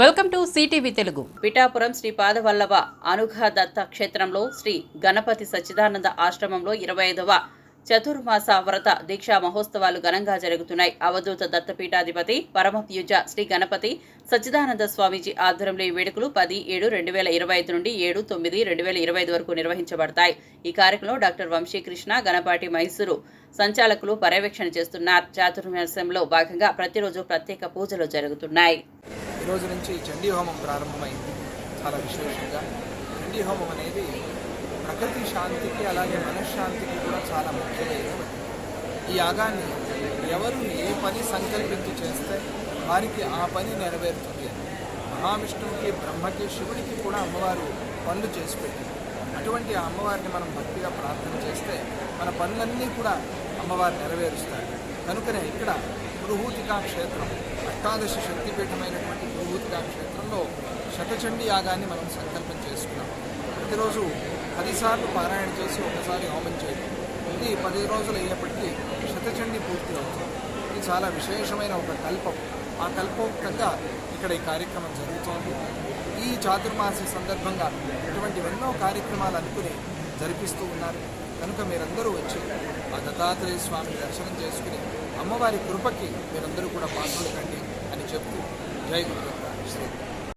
Welcome to CTV Telugu. Pithapuram Shri Padavallabha Anugha Datta క్షేత్రంలో శ్రీ గణపతి సచ్చిదానంద ఆశ్రమంలో ఇరవై ఐదవ చతుర్మాస వ్రత దీక్షా మహోత్సవాలు ఘనంగా జరుగుతున్నాయి. అవధూత దత్తపీఠాధిపతి పరమప్యూజ శ్రీ గణపతి సచ్చిదానంద స్వామీజీ ఆధ్వర్యంలో ఈ వేడుకలు పది ఏడు రెండు వేల ఇరవై ఐదు నుండి ఏడు తొమ్మిది రెండు వేల ఇరవై ఐదు వరకు నిర్వహించబడతాయి. ఈ కార్యక్రమంలో డాక్టర్ వంశీకృష్ణ గణపాటి మైసూరు సంచాలకులు పర్యవేక్షణ చేస్తున్నారు. చాతుర్మాసంలో భాగంగా ప్రతిరోజు ప్రత్యేక పూజలు జరుగుతున్నాయి. ఈ రోజు నుంచి చండీ హోమం ప్రారంభమైంది. చాలా విశేషంగా. చండీ హోమం అనేది ప్రకృతి శాంతికి అలాగే మనశ్శాంతికి కూడా చాలా ముఖ్యమైనది ఈ యాగాన్ని ఎవరు ఏ పని సంకల్పించి చేస్తే వారికి ఆ పని నెరవేరుతుంది మహావిష్ణువుకి బ్రహ్మకి శివుడికి కూడా అమ్మవారు పనులు చేసి పెట్టింది అటువంటి ఆ అమ్మవారిని మనం భక్తిగా ప్రార్థన చేస్తే మన పనులన్నీ కూడా అమ్మవారు నెరవేరుస్తారు. కనుకనే ఇక్కడ పురుహూతికా క్షేత్రం అష్టాదశ శక్తిపీఠమైనటువంటి శతచండీ యాగాన్ని మనం సంకల్పం చేసుకున్నాం. ప్రతిరోజు పదిసార్లు పారాయణ చేసి ఒకసారి హోమం చేయడం. ఇది పది రోజులు అయ్యేప్పటికీ శతచండీ పూర్తి అవుతుంది. ఇది చాలా విశేషమైన ఒక కల్పం. ఆ కల్పోక్తంగా ఇక్కడ ఈ కార్యక్రమం జరుగుతోంది. ఈ చాతుర్మాసి సందర్భంగా ఇటువంటి ఎన్నో కార్యక్రమాలు అనుకుని జరిపిస్తూ ఉన్నారు. కనుక మీరందరూ వచ్చి ఆ దత్తాత్రేయ స్వామిని దర్శనం చేసుకుని అమ్మవారి కృపకి మీరందరూ కూడా పాల్గొనకండి అని చెప్తూ జై గురు శ్రీ